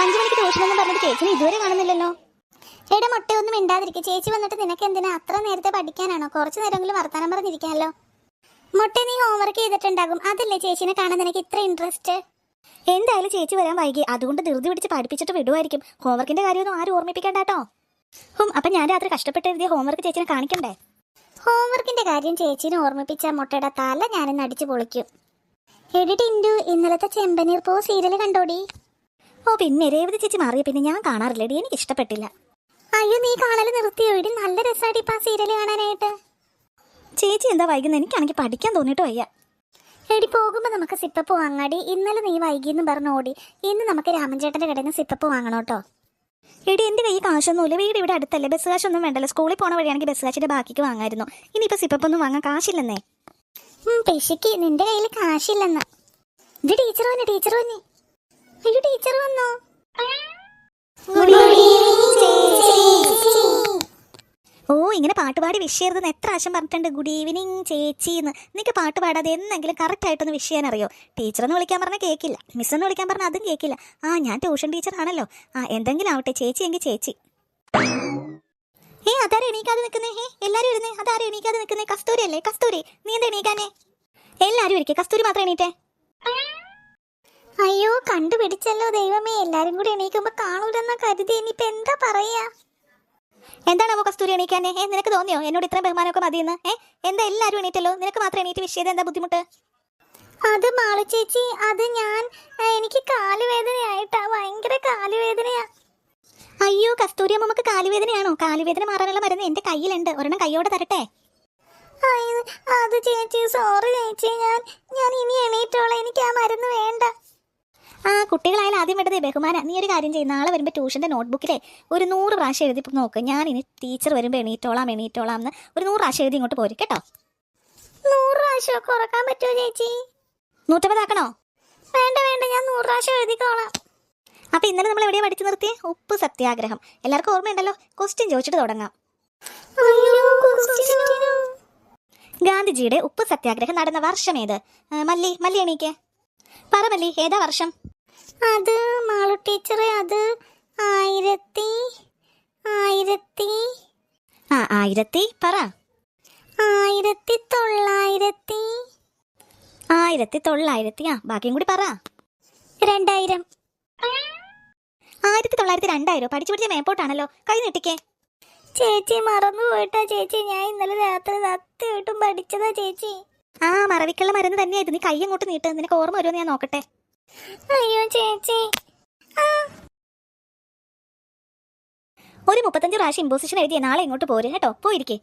അഞ്ചു മണിക്ക് ട്യൂഷനെന്ന് പറഞ്ഞിട്ട് ചേച്ചിനെ ഇതുവരെ കാണുന്നില്ലല്ലോ. എടാ മുട്ടയൊന്നും ഒന്നും മിണ്ടാതിരിക്കും. ചേച്ചി വന്നിട്ട് നിനക്ക് എന്തിനാ അത്ര നേരത്തെ പഠിക്കാനാണോ? കുറച്ചു നേരമെങ്കിലും വർത്താനം പറഞ്ഞിരിക്കാമല്ലോ മുട്ട നീ ഹോംവർക്ക് ചെയ്തിട്ടുണ്ടാകും. അതല്ലേ ചേച്ചിനെ കാണാൻ നിനക്ക് ഇത്ര ഇൻട്രസ്റ്റ് എന്തായാലും ചേച്ചി വരാൻ വൈകി. അതുകൊണ്ട് ധൃതി പിടിച്ച് പഠിപ്പിച്ചിട്ട് വിടുമായിരിക്കും. ഹോംവർക്കിന്റെ കാര്യമൊന്നും ആരും ഓർമ്മിപ്പിക്കണ്ട കേട്ടോ. ഹും അപ്പൊ ഞാൻ രാത്രി കഷ്ടപ്പെട്ട് എഴുതിയ ഹോംവർക്ക് ചേച്ചിനെ കാണിക്കണ്ടേ? ഹോംവർക്കിന്റെ കാര്യം ചേച്ചിനെ ഓർമ്മിപ്പിച്ച മുട്ടയുടെ തല ഞാനിന്ന് അടിച്ചു പൊളിക്കും. എടി ടിൻഡു ഇന്നലത്തെ ചെമ്പനീർ പോ സീരിയൽ കണ്ടോടി? ഓ പിന്നെ രേവതി ചേച്ചി മാറിയ പിന്നെ ഞാൻ കാണാറില്ലടി എനിക്ക് ഇഷ്ടപ്പെട്ടില്ല. അയ്യോ നീ കാണൽ നിർത്തിയോ? ഇടി നല്ല രസമായിട്ട് ഇപ്പൊ ആ സീരിയൽ കാണാനായിട്ട്. ചേച്ചി എന്താ വൈകുന്നത് എനിക്കാണെങ്കിൽ പഠിക്കാൻ തോന്നിട്ട് വയ്യ. എടി പോകുമ്പോ നമുക്ക് സിപ്പപ്പ് വാങ്ങാടി. ഇന്നലെ നീ വൈകി എന്ന് പറഞ്ഞു ഓടി. ഇന്ന് നമുക്ക് രാമൻചേട്ടന്റെ കടയിൽ നിന്ന് സിപ്പപ്പ് വാങ്ങണം കേട്ടോ. എടി എന്റെ കയ്യിൽ കാശൊന്നുമില്ല. വീട് ഇവിടെ അടുത്തല്ലേ. ബസ് കാശൊന്നും വേണ്ടല്ലോ. സ്കൂളിൽ പോണ വഴിയാണെങ്കിൽ ബസ് കാശിന്റെ ബാക്കിക്ക് വാങ്ങായിരുന്നു. ഇനിയിപ്പോ സിപ്പപ്പൊന്നും വാങ്ങാൻ കാശില്ലെന്നേ. പെശിക്ക്. നിന്റെ കയ്യിൽ കാശില്ലെന്ന്. ഇത് ടീച്ചർ വന്നു ടീച്ചർ വന്നു. അയ്യോ ടീച്ചർ വന്നോ? ഓ ഇങ്ങനെ പാട്ടുപാടി വിഷ് ചെയ്തതെന്ന് എത്ര ആശം പറഞ്ഞിട്ടുണ്ട്. ഗുഡ് ഈവനിങ് ചേച്ചി എന്ന്. നിനക്ക് പാട്ട് പാടാതെ എന്നെങ്കിലും കറക്റ്റ് ആയിട്ടൊന്ന് വിഷ് ചെയ്യാൻ അറിയോ ടീച്ചർ എന്ന് വിളിക്കാൻ പറഞ്ഞാൽ കേൾക്കില്ല മിസ് എന്ന് വിളിക്കാൻ പറഞ്ഞാൽ അതും കേൾക്കില്ല ആ ഞാൻ ട്യൂഷൻ ടീച്ചർ ആണല്ലോ. ആ എന്തെങ്കിലും ആവട്ടെ ചേച്ചി എങ്കിൽ ചേച്ചി. ഏ അതാരും എണീക്കാതെ നിൽക്കുന്നേ? ഏ എല്ലാരും ഇരുന്നേ അതാരും എണീക്കാതെ നിൽക്കുന്നേ? കസ്തൂരി അല്ലേ? കസ്തൂരി. നീ എന്താ എണീക്കാനേ എല്ലാരും ഇരിക്കേ കസ്തൂരി മാത്രം എണീറ്റേ. അയ്യോ കണ്ടുപിടിച്ചല്ലോ ദൈവമേ. എല്ലാരും കൂടി എണീക്കുമ്പോ കാണൂലെന്ന കരുതി. ഇനിയിപ്പോ എന്താ പറയാ? എന്താണാവോ കസ്തൂരി എണീക്കാനെ? ഏ നിനക്ക് തോന്നിയോ? എന്നോട് ഇത്രയും ബഹുമാനമൊക്കെ മതിയെന്ന്? ഏ എന്താ എല്ലാരും എണീറ്റല്ലോ? നിനക്ക് മാത്രം എണീറ്റ് വിഷയത് എന്താ ബുദ്ധിമുട്ട്? അത് മാളു ചേച്ചി അത് ഞാൻ എനിക്ക് കാലുവേദനയായിട്ടാ. ഭയങ്കര കാലുവേദനയാ. അയ്യോ കസ്തൂരി അമ്മയ്ക്ക് കാലുവേദനയാണോ? കാലുവേദന മാറാനുള്ള മരുന്ന് എന്റെ കയ്യിലുണ്ട്. ഒരെണ്ണം കൈയോടെ തരട്ടെ? അത് ചേച്ചി സോറി ചേച്ചി. ഞാൻ ഞാൻ ഇനി എണീറ്റോളാം. എനിക്ക് ആ മരുന്ന് വേണ്ട. ആ കുട്ടികളായാലും ആദ്യം വേണ്ടത് ബഹുമാന നീ ഒരു കാര്യം ചെയ്യും. നാളെ വരുമ്പോൾ ട്യൂഷന്റെ നോട്ട്ബുക്കിലെ ഒരു നൂറ് പ്രാവശ്യം എഴുതി നോക്ക്. ഞാൻ ഇനി ടീച്ചർ വരുമ്പോൾ എണീറ്റോളാം എണീറ്റോളാം എന്ന് ഒരു നൂറ് പ്രാവശ്യം എഴുതി ഇങ്ങോട്ട് പോരും കേട്ടോ. നൂറ് പ്രാവശ്യം കുറയ്ക്കാൻ പറ്റുമോ ചേച്ചി? നൂറ്റമ്പതാക്കണോ? വേണ്ട വേണ്ട. ഞാൻ നൂറ് പ്രാവശ്യം എഴുതിക്കോളാം. അപ്പൊ ഇന്നലെ നമ്മൾ എവിടെയാ പഠിച്ചു നിർത്തി ഉപ്പ് സത്യാഗ്രഹം. എല്ലാവർക്കും ഓർമ്മയുണ്ടല്ലോ? ക്വസ്റ്റ്യൻ ചോദിച്ചിട്ട് തുടങ്ങാം. ഗാന്ധിജിയുടെ ഉപ്പ് സത്യാഗ്രഹം നടന്ന വർഷം ഏത്? മല്ലി മല്ലി എണീക്കേ. പറ മല്ലി ഏതാ വർഷം? അത് മാളു ടീച്ചറെ അത് ആയിരത്തി ആയിരത്തി. ആ ആയിരത്തി പറ. ആയിരത്തി തൊള്ളായിരത്തി. ആയിരത്തി തൊള്ളായിരത്തി ആ ബാക്കിയും കൂടി പറ. രണ്ടായിരം. ആയിരത്തി തൊള്ളായിരത്തി രണ്ടായിരം പഠിച്ചു പഠിച്ച മേപ്പോട്ടാണല്ലോ. കൈ നീട്ടിക്കേ. ചേച്ചി മറന്നു പോയിട്ടാ ചേച്ചി. ഞാൻ ഇന്നലെ രാത്രി സത്യമായിട്ടും പഠിച്ചതാ ചേച്ചി. ആ മറവിക്കുള്ള മരുന്ന് തന്നെയായിരുന്നു. നീ കൈ അങ്ങോട്ട് നീട്ട്? നിനക്ക് ഓർമ്മ വരുമെന്ന് ഞാൻ നോക്കട്ടെ. അയ്യോ ചേച്ചി. ഒരു മുപ്പത്തഞ്ച് പ്രാവശ്യം ഇമ്പോസിഷൻ എഴുതിയ നാളെ ഇങ്ങോട്ട് പോര് കേട്ടോ. പോയിരിക്കേ.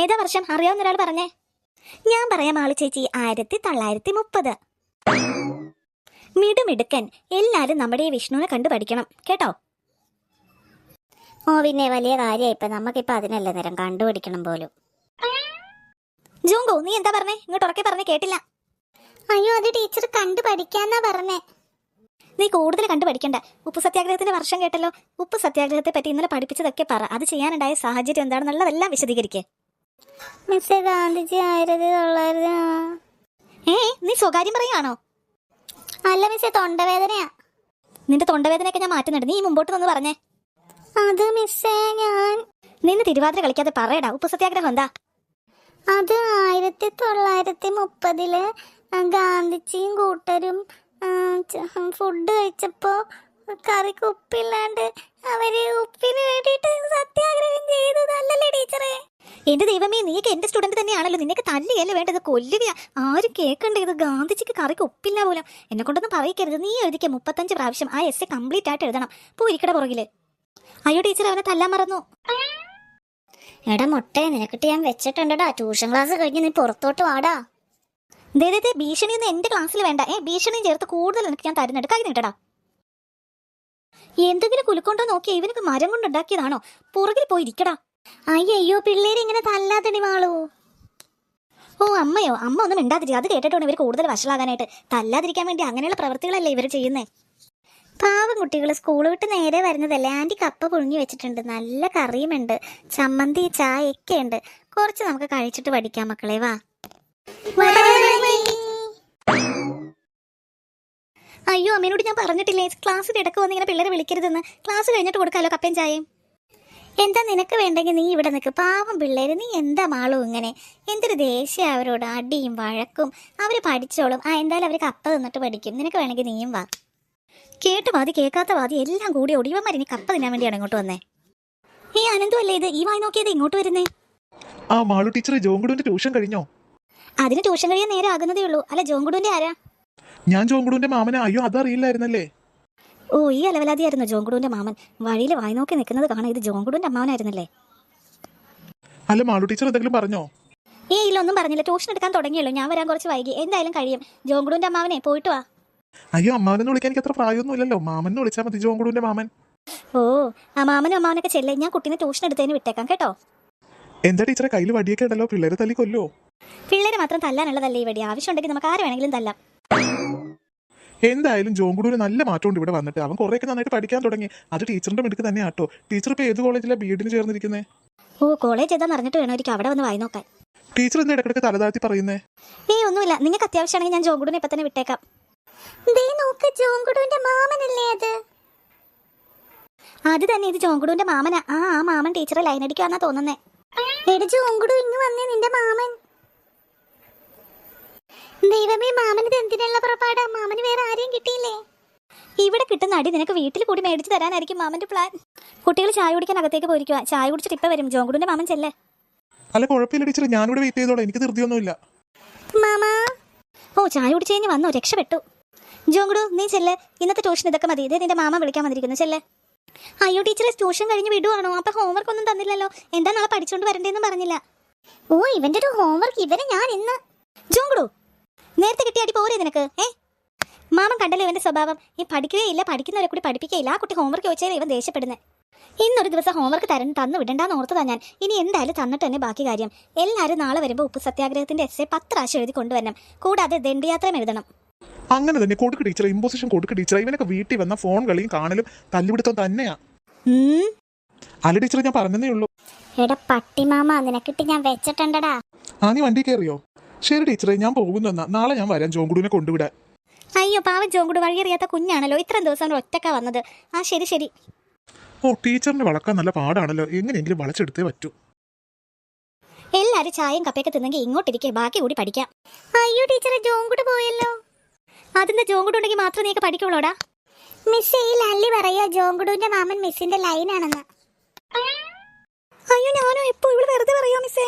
ഏതാ വർഷം? അറിയാവുന്ന ഒരാൾ പറഞ്ഞേ. ഞാൻ പറയാം ആൾ ചേച്ചി ആയിരത്തി തൊള്ളായിരത്തി മുപ്പത്. മിടുമിടുക്കൻ. എല്ലാരും നമ്മുടെ ഈ വിഷ്ണുവിനെ കണ്ടു പഠിക്കണം കേട്ടോ. ഓ പിന്നെ വലിയ കാര്യമായി ഇപ്പൊ നമുക്കിപ്പൊ അതിനല്ല നേരം കണ്ടുപിടിക്കണം പോലും. ജോങ്കോ നീ എന്താ പറഞ്ഞേ? ഇങ്ങോട്ട് ഉറക്കെ പറഞ്ഞേ കേട്ടില്ല. അയ്യോ അത് ടീച്ചർ കണ്ടു പഠിക്കാന്നാ പറഞ്ഞേ. നീ കൂടുതൽ കണ്ടു പഠിക്കണ്ട. ഉപ്പ് സത്യാഗ്രഹത്തിന്റെ വർഷം കേട്ടല്ലോ. ഉപ്പ് സത്യാഗ്രഹത്തെ പറ്റി ഇന്നലെ പഠിപ്പിച്ചതൊക്കെ പറ. അത് ചെയ്യാനുണ്ടായ സാഹചര്യം എന്താണെന്നുള്ളതെല്ലാം വിശദീകരിക്കേ. മിസ്സേ ഗാന്ധിജി ആയിരത്തി തൊള്ളായിരത്തി ഏ നീ സ്വകാര്യം പറയുകയാണോ അല്ല മിസ്സേ തൊണ്ടവേദനയാ. നിന്റെ തൊണ്ടവേദനയൊക്കെ ഞാൻ മാറ്റുന്നുണ്ട്. നീ മുമ്പോട്ട് വന്ന് പറഞ്ഞേ. അത് മിസ്സേ ഞാൻ നിന്ന് തിരുവാതിര കളിക്കാതെ പറയടാ. ഉപ്പ് സത്യാഗ്രഹം എന്താ? അത് ആയിരത്തി തൊള്ളായിരത്തി മുപ്പതിൽ ഗാന്ധിജിയും കൂട്ടരും ഫുഡ് കഴിച്ചപ്പോൾ കറിക്ക് ഉപ്പില്ലാണ്ട് അവർ ഉപ്പിന് വേണ്ടിയിട്ട് സത്യാഗ്രഹം ചെയ്തതല്ലല്ലേ ടീച്ചറെ? എന്റെ ദൈവമേ നീക്ക് എന്റെ സ്റ്റുഡന്റ് തന്നെയാണല്ലോ. നിനക്ക് തല്ലിയല്ലേ വേണ്ടത്? കൊല്ലുകയാ ആരും കേൾക്കണ്ട ഇത്. ഗാന്ധിജിക്ക് കറിക്ക് ഉപ്പില്ല പോലും. എന്നെ കൊണ്ടൊന്നും പറയിക്കരുത്. നീ എഴുതിക്ക മുപ്പത്തഞ്ച് പ്രാവശ്യം. ആ എസ് എ കംപ്ലീറ്റ് ആയിട്ട് എഴുതണം. പോയിരിക്കട പുറകിൽ. അയ്യോ ടീച്ചർ അവനെ തല്ലാൻ മറന്നു. എടാ മുട്ടേ നിനക്കിട്ട് ഞാൻ വെച്ചിട്ടുണ്ടടാ. ട്യൂഷൻ ക്ലാസ് കഴിഞ്ഞ് നീ പുറത്തോട്ട് വാടാ. ദേ ദേ, ദേ ഭീഷണി ഒന്നും എന്റെ ക്ലാസ്സിൽ വേണ്ട. ഏ ഭീഷണിയും ചേർത്ത് കൂടുതൽ എനിക്ക് ഞാൻ തരുന്നുണ്ട്. കൈ നീട്ടടാ. എന്തെങ്കിലും കുലുക്കൊണ്ടോ നോക്കി ഇവനൊക്കെ മരം കൊണ്ട് ഉണ്ടാക്കിയതാണോ? പുറകിൽ പോയി ഇരിക്കടാ. അയ്യോ പിള്ളേരെ ഇങ്ങനെ തല്ലാത്തടി മാളൂ. ഓ അമ്മയോ അമ്മ ഒന്നും മിണ്ടാതിരി അത് കേട്ടിട്ടാണ് ഇവർ കൂടുതൽ വഷളാകാനായിട്ട്. തല്ലാതിരിക്കാൻ വേണ്ടി അങ്ങനെയുള്ള പ്രവൃത്തികളല്ലേ ഇവർ ചെയ്യുന്നേ? പാവം കുട്ടികൾ സ്കൂൾ വിട്ട് നേരെ വരുന്നതല്ലേ? ആന്റി കപ്പ പുഴുങ്ങി വെച്ചിട്ടുണ്ട്. നല്ല കറിയുമുണ്ട് ചമ്മന്തി ചായ ഒക്കെ ഉണ്ട്. കുറച്ച് നമുക്ക് കഴിച്ചിട്ട് പഠിക്കാം മക്കളെ വാ. അയ്യോ അമ്മേനോട് ഞാൻ പറഞ്ഞിട്ടില്ലേ? ക്ലാസ്സിൽ ഇടയ്ക്ക് വന്ന് ഇങ്ങനെ പിള്ളേരെ വിളിക്കരുതെന്ന്. ക്ലാസ് കഴിഞ്ഞിട്ട് കൊടുക്കാലോ കപ്പയും ചായയും. എന്താ നിനക്ക് വേണ്ടെങ്കിൽ നീ ഇവിടെ നിൽക്ക് പാവം പിള്ളേര് നീ എന്താ മാളും ഇങ്ങനെ? എന്തൊരു ദേഷ്യം അവരോട്. അടിയും വഴക്കും. അവർ പഠിച്ചോളും. ആ എന്തായാലും അവർ കപ്പ തിന്നിട്ട് പഠിക്കും. നിനക്ക് വേണമെങ്കിൽ നീയും വാ. കേട്ട വാതി കേൾക്കാത്ത വാതി എല്ലാം കൂടി ഒടിവന്മാർ ഇനി കപ്പ തിന്നാൻ വേണ്ടിയാണ് ഇങ്ങോട്ട് വന്നേ. ഈ അനന്തു അല്ലേ ഇത്? ഈ വായി നോക്കിയത് ഇങ്ങോട്ട് വരുന്നേ? ആ മാളു ടീച്ചർ ജോങ്കുടുവിന്റെ ട്യൂഷൻ കഴിഞ്ഞോ? അതിന് ട്യൂഷൻ കഴിയാൻ നേരെ ആകുന്നതേ ഉള്ളൂ. അല്ല ജോങ്കുടുവിന്റെ ആരാ? ഞാൻ ജോങ്കുടുവിന്റെ മാമനെ. അയ്യോ അതറിയില്ലായിരുന്നല്ലേ? ഓ ഈ അലവലാതിയായിരുന്നു ജോങ്കുടുവിന്റെ മാമൻ? വഴിയിൽ വായി നോക്കി നിൽക്കുന്നത് കാണാൻ ഇത് ജോങ്കുടുവിന്റെ അമ്മാവനായിരുന്നല്ലേ? അല്ല മാളു ടീച്ചർ എന്തെങ്കിലും പറഞ്ഞോ? ഏ ഇല്ല ഒന്നും പറഞ്ഞില്ല. ട്യൂഷൻ എടുക്കാൻ തുടങ്ങിയല്ലോ. ഞാൻ വരാൻ കുറച്ച് വൈകി. എന്തായാലും കഴിയും. ജോങ്കുടുവിന്റെ അമ്മാവനെ പോയിട്ട് വാ. അയ്യോ അമ്മാവനെന്ന് വിളിക്കാൻ എനിക്ക് അത്ര പ്രായമൊന്നും ഇല്ലല്ലോ. മാമനെ വിളിച്ചാൽ മതി ജോങ്കുടുവിന്റെ മാമൻ. ഓ ആ മാമനും അമ്മാവനൊക്കെ ചെല്ലേ? ഞാൻ കുട്ടീനെ ട്യൂഷൻ എടുത്തതിന് വിട്ടേക്കാം കേട്ടോ? എന്താ ടീച്ചറെ കയ്യിൽ വടിയൊക്കെ ഉണ്ടല്ലോ. പിള്ളേരെ തല്ലി കൊല്ലോ പിള്ളേരെ മാത്രം തല്ലാനുള്ളതല്ലേ വടി ആവശ്യമുണ്ടെങ്കിൽ നമുക്ക് ആര് വേണമെങ്കിലും തല്ലാം. എന്തായാലും ജോങ്കുടുവിന് നല്ല മാറ്റമുണ്ട് ഇവിടെ വന്നിട്ട്. അവൻ കുറേയൊക്കെ നന്നായിട്ട് പഠിക്കാൻ തുടങ്ങി. അത് ടീച്ചറിന്റെ മിടുക്ക് തന്നെ ആട്ടോ ടീച്ചർ ഇപ്പൊ ഏത് കോളേജിലെ ബി എഡിന് ചേർന്നിരിക്കുന്നത് ഓ കോളേജ് ഏതാന്ന് അറിഞ്ഞിട്ട് വേണമായിരിക്കും അവിടെ വന്ന് വായി നോക്കാൻ. ടീച്ചർ എന്താ ഇടക്കിടക്ക് തലതാഴ്ത്തി പറയുന്നേ? ഏയ് ഒന്നുമില്ല. നിങ്ങൾക്ക് അത്യാവശ്യമാണെങ്കിൽ ഞാൻ ജോങ്കുടിനെ ഇപ്പൊ തന്നെ വിട്ടേക്കാം. ദേ നോക്ക് ജോങ്കുടുവിന്റെ മാമനല്ലേ അത്? അത് തന്നെ ഇത് ജോങ്കുടുവിന്റെ മാമനാ. ആ ആ മാമൻ ടീച്ചറെ ലൈൻ അടിക്കുവാന്നാ തോന്നുന്നേ. എടി ജോങ്കുടു ഇങ്ങ് വന്നേ നിന്റെ മാമൻ. ദൈവമേ മാമനത് എന്തിനുള്ള പുറപ്പാടാ? മാമന് വേറെ ആരെയും കിട്ടിയില്ലേ? ഇവിടെ കിട്ടുന്ന അടി നിനക്ക് വീട്ടിൽ കൂടി മേടിച്ചു തരാനായിരിക്കും മാമന്റെ പ്ലാൻ കുട്ടികൾ ചായ കുടിക്കാൻ അകത്തേക്ക് പോയിരിക്കുക ചായ കുടിച്ചിട്ട് ഇപ്പൊ വരും. ജോങ്കുടിന്റെ മാമൻ ചെല്ലേ. അല്ല കുഴപ്പമില്ല ടീച്ചർ ഞാനിവിടെ വെയിറ്റ് ചെയ്തോളാം. എനിക്ക് ധൃതിയൊന്നുമില്ല. മാമാ. ഓ ചായ കുടിച്ചു കഴിഞ്ഞ് വന്നോ. രക്ഷപ്പെട്ടു. ജോങ്കുടു നീ ചെല്ല്. ഇന്നത്തെ ട്യൂഷൻ ഇതൊക്കെ മതി. ഇതേ നിന്റെ മാമ വിളിക്കാൻ വന്നിരിക്കുന്നു. ചെല്ല്. അയ്യോ ടീച്ചറെ ട്യൂഷൻ കഴിഞ്ഞ് വിടുവാണോ? അപ്പൊ ഹോംവർക്ക് ഒന്നും തന്നില്ലല്ലോ. എന്താ നാളെ പഠിച്ചുകൊണ്ട് വരണ്ടേന്നും പറഞ്ഞില്ല. ഓ ഇവന്റെ ഒരു ഹോംവർക്ക് ഇവനെ ഞാൻ ഇന്ന്. ജോങ്കുടു നേരത്തെ കിട്ടിയ അടി പോരെ നിനക്ക് ഏ? മാമൻ കണ്ടല്ലോ ഇവന്റെ സ്വഭാവം. ഈ പഠിക്കുകയില്ല പഠിക്കുന്നവരെ കൂടി പഠിപ്പിക്കുകയില്ല ആ കുട്ടി ഹോംവർക്ക് ചോദിച്ചാൽ ഇവൻ ദേഷ്യപ്പെടുന്നത് ഇന്നൊരു ദിവസം ഹോംവർക്ക് തരണം തന്നു വിടണ്ടാന്ന് ഓർത്തതാ ഞാൻ. ഇനി എന്തായാലും തന്നിട്ട് തന്നെ ബാക്കി കാര്യം. എല്ലാവരും നാളെ വരുമ്പോൾ ഉപ്പ് സത്യാഗ്രഹത്തിന്റെ എസ് പത്ത് പ്രാവശ്യം എഴുതി കൊണ്ടുവരണം. കൂടാതെ ദണ്ഡിയാത്രയും എഴുതണം. അങ്ങനെ തന്നെ കൊടുക്ക് ടീച്ചർ ഇമ്പോസിഷൻ കൊടുക്ക് ടീച്ചർ ഇവനൊക്കെ വീട്ടിൽ വന്ന ഫോൺ കളിയും കാണലും തല്ലുപിടുത്തം തന്നെയാ. അല്ല ടീച്ചർ ഞാൻ പറഞ്ഞതേ ഉള്ളൂ. എടാ പട്ടിമാമ നിനക്കിട്ട് ഞാൻ വെച്ചിട്ടുണ്ടടാ. ആ നീ വണ്ടി കയറിയോ? ശരി ടീച്ചറെ ഞാൻ പോകുന്നു എന്നാ. നാളെ ഞാൻ വരാം ജോങ്കുടുവിനെ കൊണ്ടുവിടാൻ. അയ്യോ പാവം ജോങ്കുട് വഴിയറിയാത്ത കുഞ്ഞാണല്ലോ. ഇത്രയും ദിവസം ഒറ്റക്ക വന്നത്. ആ ശരി ശരി. ഓ ടീച്ചറിനെ വളക്കാൻ നല്ല പാടാണല്ലോ. എങ്ങനെയെങ്കിലും വളച്ചെടുത്തേ പറ്റൂ. എല്ലാരും ചായയും കപ്പയൊക്കെ തിന്നെങ്കിൽ ഇങ്ങോട്ടിരിക്കെ ബാക്കി കൂടി പഠിക്കാം. അയ്യോ ടീച്ചറെ ജോങ്കുട് പോയല്ലോ. അതിന്റെ ജോങ്കുട് ഉണ്ടെങ്കിൽ മാത്രം നീക്ക് പഠിക്കുള്ളൂടാ മിസ് ഈ ലല്ലി പറയാ ജോങ്കുടുവിന്റെ മാമൻ മിസ്സിന്റെ ലൈനാണെന്ന് അയ്യോ ഞാനോ എപ്പോ ഇവിടെ വെറുതെ പറയാ മിസ്സേ